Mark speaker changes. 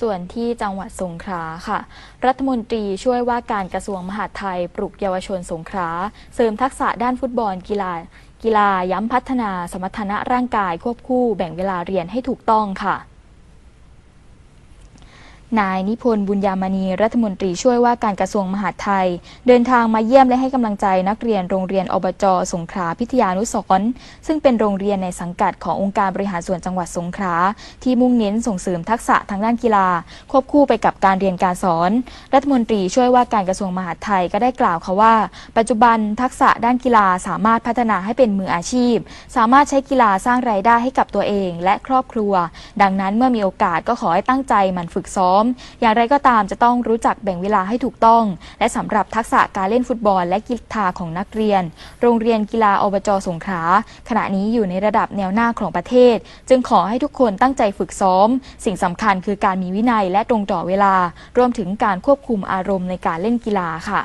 Speaker 1: ส่วนที่จังหวัดสงขลาค่ะ รัฐมนตรีช่วยว่าการกระทรวงมหาดไทย ปลุกเยาวชนสงขลาเสริมทักษะด้านฟุตบอลกีฬา กีฬาย้ำพัฒนาสมรรถนะร่างกายควบคู่แบ่งเวลาเรียนให้ถูกต้องค่ะ นายนิพนธ์บุญยามณีรัฐมนตรีช่วยว่าการกระทรวงมหาดไทย เดินทางมาเยี่ยมและให้กำลังใจนักเรียนโรงเรียนอบจสงขลาพิทยานุสรซึ่งเป็นโรงเรียนในสังกัดขององค์การบริหารส่วนจังหวัดสงขลาที่มุ่งเน้นส่งเสริมทักษะทางด้านกีฬา ควบคู่ไปกับการเรียนการสอน รัฐมนตรีช่วยว่าการกระทรวงมหาดไทยก็ได้กล่าวค่ะว่า ปัจจุบันทักษะด้านกีฬาสามารถพัฒนาให้เป็นมืออาชีพ สามารถใช้กีฬาสร้างรายได้ให้กับตัวเอง และครอบครัว ดังนั้นเมื่อมีโอกาสก็ขอให้ตั้งใจหมันฝึกซ้อมอย่างไรก็ตามจะต้องรู้จักแบ่งเวลาให้ถูกต้อง และสำหรับทักษะการเล่นฟุตบอลและกีฬาของนักเรียน โรงเรียนกีฬาอบจสงขลาขณะนี้อยู่ในระดับแนวหน้าของประเทศ จึงขอให้ทุกคนตั้งใจฝึกซ้อม สิ่งสำคัญคือการมีวินัยและตรงต่อเวลา รวมถึงการควบคุมอารมณ์ในการเล่นกีฬาค่ะ